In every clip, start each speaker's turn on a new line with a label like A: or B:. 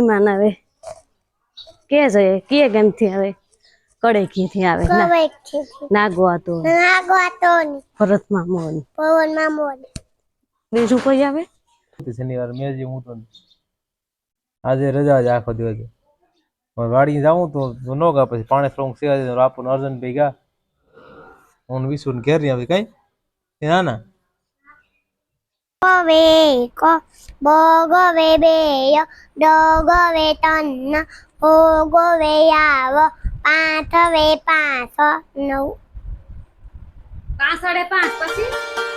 A: મહેમાન આવે. કે છે કે કેમથી આવે? કડેકીથી આવે? ના
B: કવેકથી
A: નાગો હતો ભરત મામો
B: પવન મામો
A: બીજું કોઈ આવે?
C: શનિવાર મેં જે હું તો આજે રજા છે આખો દિવસ. વાડી જાઉં તો ન ગા પછી પાણી સ્ટ્રોંગ સેવા આપો અર્જન ભાઈ ગયા હું વિસુ ને ઘેર નહીં આવી કઈ? ના ના.
B: ગવે કો બો ગવે બેય ડો ગવે તન્ન ભોગવે ગવે યાવ પાંચ નવ.
A: પાંચ સાડે પાંચ પછી?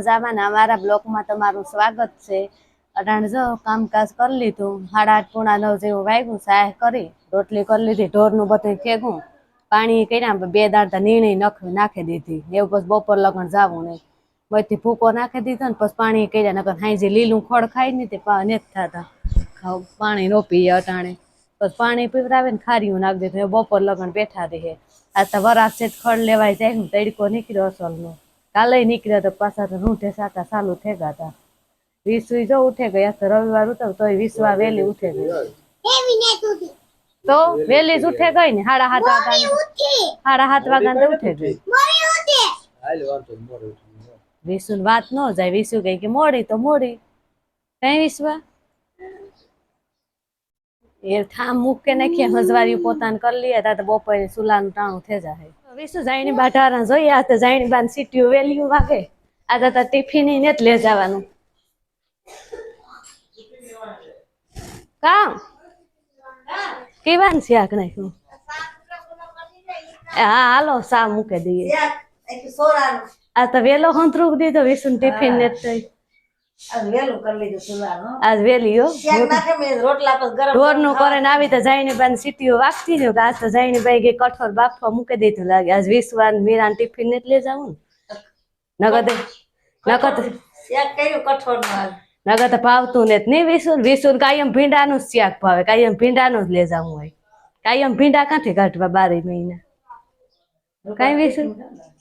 A: મજામાં ને અમારા બ્લોકમાં તમારું સ્વાગત છે. અટાણે જો કામકાજ કરી લીધું સાડા આઠ પૂણા નવ જેવું વાગ્યું સાહ કરી, રોટલી કરી લીધી, ઢોરનું બધું ફેંકું પાણી કર્યા બે દાડતા નીણી નખ નાખી દીધી એવું પછી બપોર લગણ જાવું નહીં. બધી ભૂકો નાખી દીધો ને પછી પાણી કર્યા, નકર હાંજે લીલું ખોળ ખાઈ ને તે નથી થતા. પાણી નો પીએ અટાણે. પછી પાણી પીવડાવે ને ખારીયું નાખી દીધું બપોર લગણ બેઠા રહે. આ તો વરાશે છે ખડ લેવાય જાય હું તડકો નીકળ્યો અસલનો. કાલે નીકળ્યા તો પાછા તો રૂંઢે સાટા ચાલુ થઈ ગયા હતા વીસવી જો ઉઠે ગયા, તો રવિવાર ઉઠો તોય વીસવા વહેલી ઉઠે ગઈ. તો વહેલી જ ઉઠે ગઈ ને, સાડા સાત વાગ્યા સાડા સાત વાગ્યા તો ઉઠે ગઈ. વિસુ વાત ન જાય, વિસુ કઈ કે મોડી તો મોડી. કઈ વિસવા એ ઠામ મૂકે નાખીએ હજવારી પોતાને કરી લઈએ તા તો બપોરે સુલાનું ટાણું થઈ જાય વિસુ જાયની બાટારા જોઈએ? આ તો જાણી બાન સીટીઓ વેલ્યુ વાગે. આ તો તાર ટિફિન ને જ લે જવાનું. કામ? કેવાનું શાક નાખ્યું? હું હા હાલો સા મૂકે દઈએ. આ તો વેલો હંતરૂક દીધો વિસુન ટિફિન ને જ થઈ
D: વેલું કરી લીધું સુલાનું
A: આજ વેલીઓ હો.
D: શાક નાખે મેં રોટલા પછી ગરમ
A: ઢોરનું કરે ને આવી તો જઈને બાન સીટીઓ વાગતી ને આજ તો જઈને ભાઈ ગઈ કઠોર બાફવા મૂકી દીધું લાગે. આજ વિસવાન મીરાન ટિફિન ને લઈ જાવું ને. નગદ નગદ નગદ ભાવતું ને નહીં વિસુન. વિસુન કાયમ ભીંડાનું જ શાક ભાવે. કાયમ ભીંડાનું જ લઈ જાવું હોય. કાયમ ભીંડા ક્યાંથી કાઢવા બારે મહિના? કઈ વિસુન?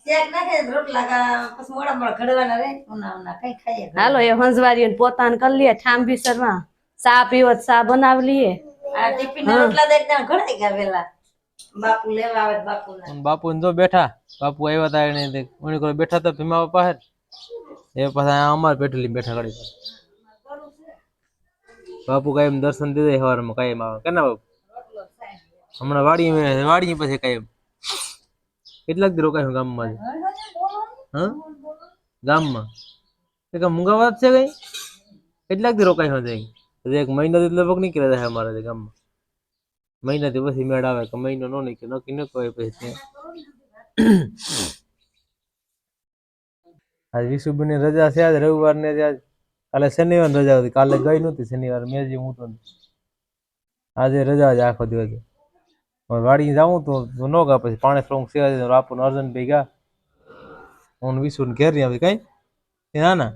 D: શાક નાખે રોટલા કા- પછી મોડા મોડા ઘડવાના રે ઉના ઉના કઈ ખાઈએ
A: હાલો એ હંસવારી પોતાને કરી લઈએ ઠાંબીસરમાં ચા પીવો ચા બનાવી લઈએ.
D: બાપુ લેવા આવે બાપુ
C: બાપુ ને જો બેઠા બાપુ આવ્યા તા એને ઉણી કોઈ બેઠા તો ભીમા પાસે એ પાછા અમાર પેઠલી બેઠા ઘડી બાપુ કાયમ દર્શન દીધે સવારમાં કાયમ આવે. કેના બાપુ? હમણાં વાડી વાડી પછી કાયમ કેટલાક દી રોકાય ગામમાં હા? ગામમાં. કાંઈ મૂંગા વાત છે કઈ? કેટલાક દી રોકાય જાય એક મહિના થી લગભગ નીકળ્યા થાય અમારા જે ગામમાં. મહિનાથી પછી મેળ આવે, કે મહિનો નો નીકળે, નક્કી ન કહે પછી આજ વિશુબેન રજા છે, આજ રવિવાર ને આજ કાલે શનિવાર રજા હતી. કાલે ગઈ નહોતી શનિવાર, મેં જે હું તો આજે રજા છે આખો દિવસ. વાડી જાઉં તો ન ગા પછી પાણી સ્ટ્રોંગ સેવા આપો અર્જન ભાઈ ગયા હું વિશુ ને ઘેર નહીં આવી કઈ? એ ના ના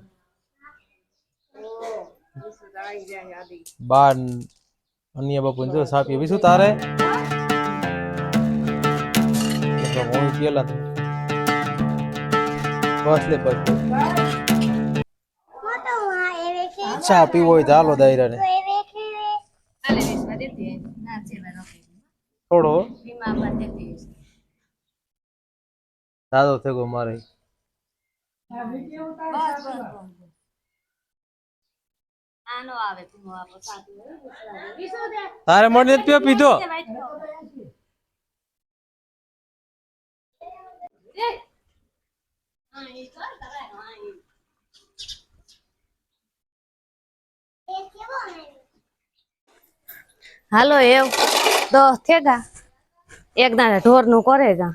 C: બાર અન્ય બાપુ જો સાપી વિશુ તારે? હું પેલા બસ લે
B: કે
C: ચા પીવો હોય ચાલો દાયરા ને થોડો. દાદો થયો મારે. તારે મને પીઓ પીધો?
B: એ કેવો
A: હાલો એવ. તો થેગા. એક દાડે ઢોરનું કરે ગા.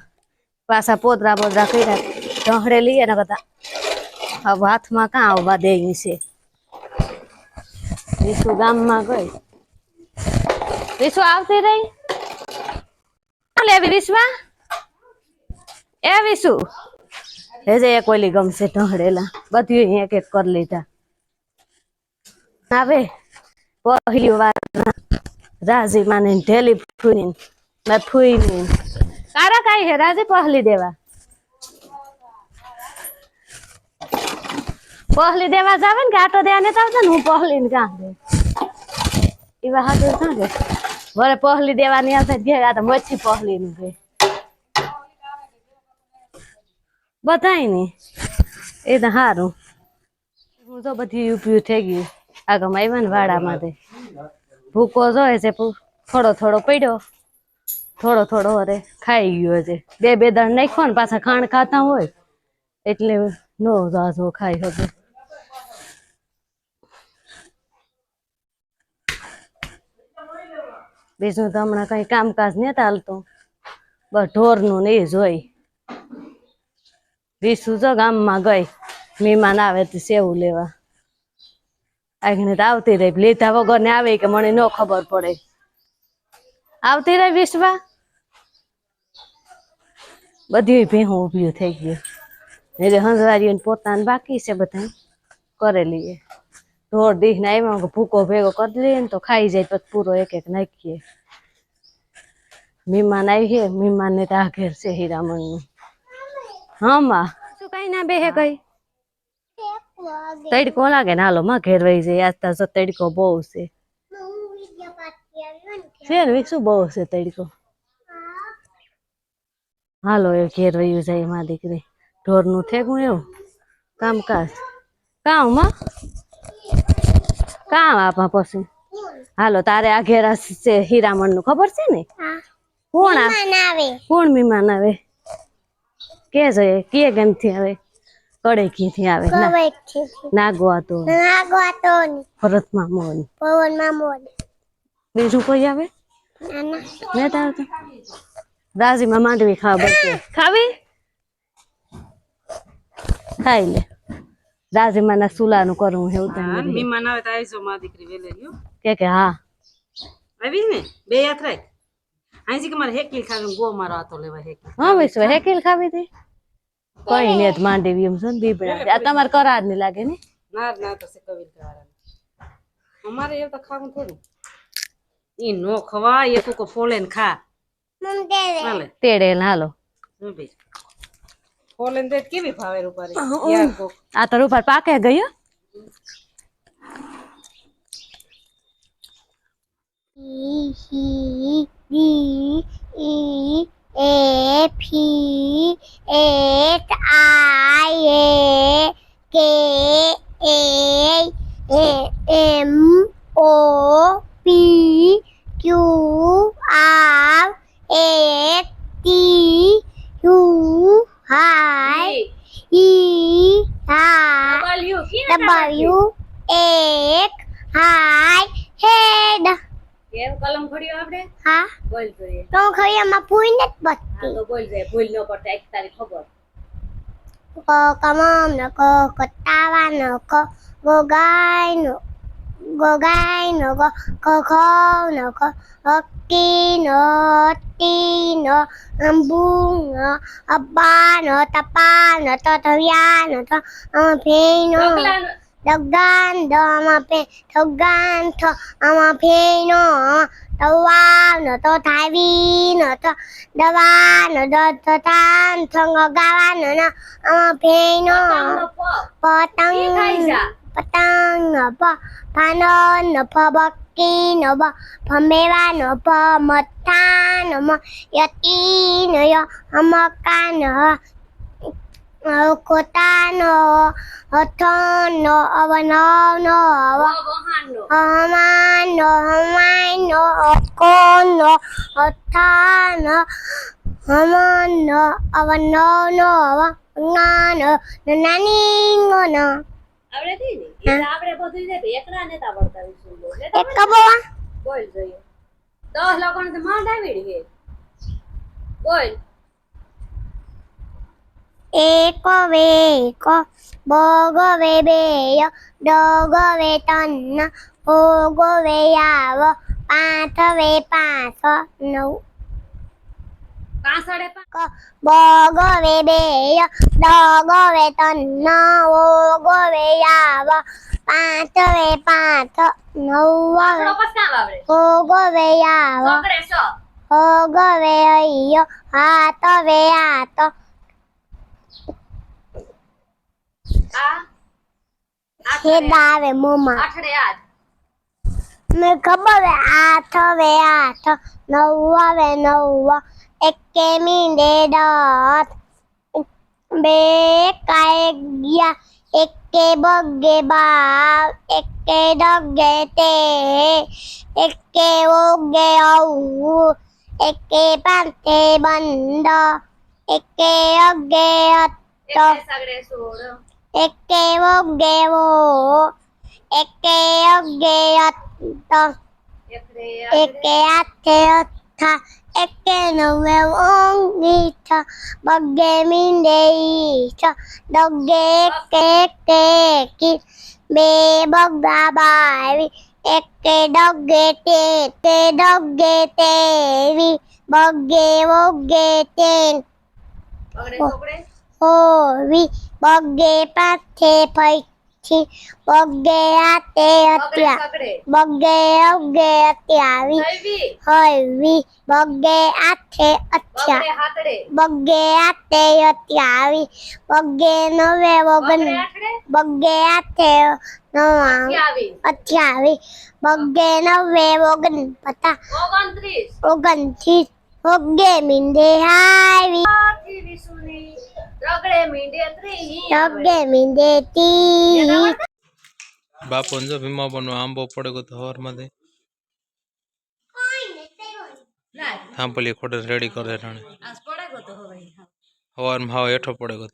A: પાછા પોદરા બોદરા કર્યા. ઢહડે લઈએ ને બધા. હવે હાથમાં કાં આવવા દે છે? વિશુ ગામમાં ગઈ. વિશુ આવતી રહી? લેવી રીસવા એ વિશુ એ જે એક ઓલી ગમશે ઢહડેલા બધું એક એક કરી લીધા. આવે. પહેલી વાર. રાજી માને ઢેલી ફૂની મેં ફૂઈની કારા કાઈ હે, રાજી પહલી દેવા? પહલી દેવા જાવે ને આટો દેવા ને તાવ ને, હું પહલી ને કાં દે એવા હાથે કાં? દે વરે પહલી દેવાની આવતા ઘેર તો મચ્છી પહલી નું ઘે બધાય ને. એ તો સારું હું તો બધી ઉપયોગ થઈ ગયું. આગળ આવ્યા ને વાડામાં ભૂકો જોઈએ છે થોડો થોડો પડ્યો. થોડો થોડો અરે ખાઈ ગયો છે. બે બે દાણ નાખ્યો ને પાછા ખાણ ખાતા હોય, એટલે નો ઝાઝો ખાઈ શકે. બીજું તો હમણાં કઈ કામકાજ નતા ચાલતું. બસ ઢોરનું ને એ જોઈ વિસુ જો ગામમાં ગઈ. મહેમાન આવે તો સેવું લેવા. આગને તો આવતી રહી. લીધા વગર ને આવે કે મને ન ખબર પડે. આવતી રહી વિશ્વા? બધી ભેહું ઊભી થઈ ગયું એટલે હંસવારીઓ પોતાને બાકી છે બધા કરેલી એ ઢોર દીહ ને આવ્યા ભૂકો ભેગો કરી લઈએ ને તો ખાઈ જાય, પછી પૂરો એક એક નાખીએ. મહેમાન આવી છે મહેમાન ને તો આ ઘેર છે હીરામણનું હા માં શું કઈ ના બેહે કઈ? તડકો લાગે ને હાલો માં ઘેર વહી જાય આજ તો તડકો બહુ છે. છે ને શું બહુ છે તડકો. હાલો એ ઘેર વયું જાય માં દીકરી. ઢોરનું થેગું એવું. કામકાજ. કામમાં? કામ આપા પછી. હાલો તારે આ ઘેર છે હીરામણનું ખબર છે ને? કોણ કોણ મહેમાન આવે? કે જોઈએ કે ગમથી આવે? કડેકી થી આવે ના?
B: કવે છે
A: નાગવા તો.
B: નાગવા તો
A: ભરતમાં મોન બીજું કોઈ આવે? ને તાર તો રાજીમાં માંડવી ખાવા બચે ખાવી? ખાઈ લે. રાજીમાં ના સુલાનું કરું એવું
D: હા
A: તમે
D: મહેમાન આવે તો આવીજો માં દીકરી વેલે રહ્યો
A: કે કે હા.
D: આવી ને? બે યાત્રા અહીંથી કે મારે હેકી ખાવી ગો મારો આતો લેવા હેકી
A: હા વિશ્વ હેકીલ ખાવી હતી? કઈ નહીં તો માંડવી એમ છે ને બીબડા આ તમારે કરાર નહીં લાગે ને?
D: ના ના તો સે કવિલ કરાર. અમારે એ તો ખાવું થોડું. ઈ નો ખવા એ કુકો ફોલે ને ખા.
B: મમ દે દે.
D: હાલે.
A: તેડે હાલો.
D: હું બે ફોલે ને દે કેવી ભાવે રૂપારી?
A: આ તો રૂપાર પાકે ગયો.
B: E C D E F P H I A K A M
A: બોલ જાય ભૂલ ન પડતા એક તારી ખબર.
B: ક કમમ ન ક કટાવા ન ક ગોગાય ન ગોગાય ન ગ ખ ન ક હક્કી ન ટી ન અંબુ ન અબ્બા ન તપા ન ત થવ્યા ન. ફે ન દગાન દ આમાં ફે થગાન થ આમાં ફે ન તવા ન તો થાવી ન તો દવા ન દ ત તાન થંગ ગાવા ન ન આમાં ફે ન પતંગ પતંગ ન પ પાન ન ફ બક્કી ન બ ફમેવા ન પ મથા ન મ યતી ન ય અમકા ન કોતા ન હથન ન અવન ન અવ હમાન ન હમાન ન કોન ન હથાન હમન ન અવન ન? અવ જ્ઞાન નાની ન
A: આપણે બધું તો એકલા નેતા આવડતા વિશું બોલ
B: એક
A: બોલ જોઈએ. દસ લોકો ને માંડ આવી છે બોલ
B: એક બગવે બેય ડગવે તન્ન યાવ પાંચ વે પાંચ નવ બગવે બેય ડગવે તન્ન ઓગવે યાવ પાંચ વે પાંચ નવ
A: સકડે સ
B: ઓગવે અయ్યો હાથ વે હાથ
A: આ
B: ખેદાવે મોમાં.
A: આઠડે આઠ.
B: મેં ખબર હે આઠ વે આઠ. નવ વે નવ. એકે મીંડે દસ. બે કાય ગયા. એકે બગે બાર. એકે ડગે તે એકે ઓગે અવું એકે પાંચે બંધ એકે અગે અત
A: સગડે સોળ.
B: એકે ઓગે વો એકે
A: એકડે
B: એકે આથે અઠા એકે નવે ઓંગીઠ બગે મીંડે ઈઠ ડગે એકે એકે એકી, બે બગા બાવી એકે ડગે તે તે ડગે તેવી બગે ઓગે તેન.
A: બગડે સોકડે
B: હોવી બગે પાથે પૈથી બગે આતે અત્યા બગે અગે અત્યાવી
A: થઈવી
B: બગે આઠે
A: અત્યા
B: બગે આઠે અત્યાવી બગે નવે ઓગણ બગે આઠે નવા અત્યાવી બગે નવે ઓગણ પતા.
A: ઓગણત્રીસ.
B: ઓગણત્રીસ. બગે મીંડે હાવી.
A: આથી રગડે મીંડે ત્રી
B: ઓગે મીંડે તી
C: બાપુ જો ભીમા પણ આંબો પડે ગયો તો હવારમાંથી.
A: ના.
C: થાંપલી ખોટે રેડી કરે રાણે.
A: ગયો તો હવે.
C: હેઠો પડે ગયો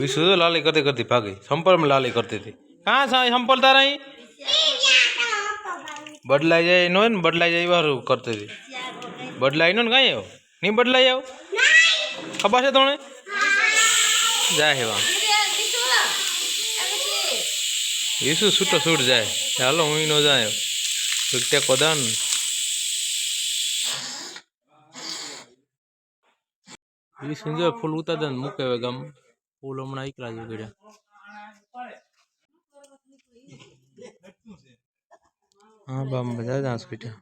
C: વિશુ તો લાલી કરતી કરતી ભાગી. સંપલમાં લાલી કરતી હતી. કાં સા સંપલ તારા અહીં બદલાઈ જાય નો ને, બદલાઈ જાય વારું કરતી હતી. બદલાઈ નો ને કાંઈ આવ નહીં બદલાઈ આવ? ખબર છે તમને? જાય હેવા વિશુ છૂટો છૂટ જાય. ચાલો હું નો જાય. ટેકો કોદાન. વિશુ જો ફૂલ ઉતાર મૂકે હવે ગામ. ફૂલ હમણાં એકલા જ ઉગડ્યા હા બામ બધા જ હોસ્પિટલ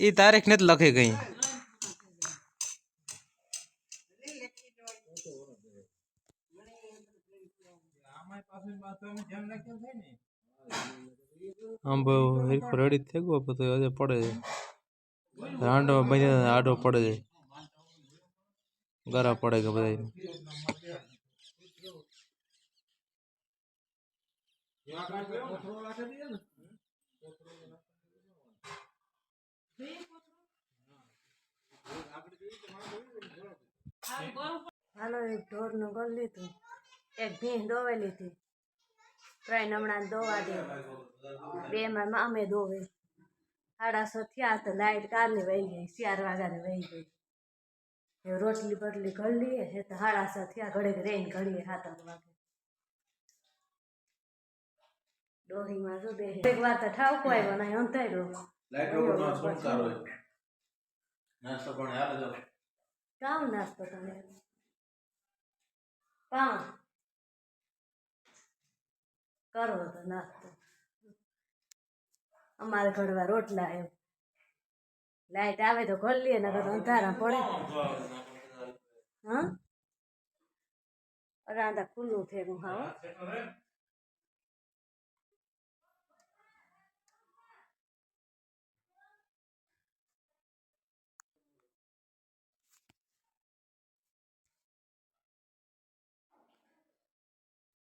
C: એ તારીખ ને જ લખી ગઈ. આમ બહુ હિરખો રેડી થઈ ગયો પછી હજે પડે છે. રાંડો બને આડો પડે છે. ગરા પડે કે બધા
A: હાલો એક ઢોરનું ગળ લીધું એક ભીંસ દોવે લીધી ત્રણ હમણાં દોવા દે બે માં મામે દોવે સાડાસો થયા તો લાઈટ કારની વહી ગઈ ચાર વાગ્યાની વહી ગઈ એ રોટલી બટલી ઘડી લઈએ તો સાડા થયા ઘડીક રેન ઘડીએ સાત આઠ વાગે ડોહીમાં જો બે એક વાર તો ઠાવકો આવ્યો ને અંધાર્યો. કામ નાસ્તો તમે? પાઉં કરો તો નાસ્તો. અમારે ઘડવા રોટલા એમ. લાઈટ આવે તો ખોલીએ ને અંધારા પડે. હા? રાંધા ખુલ્લું થયું હા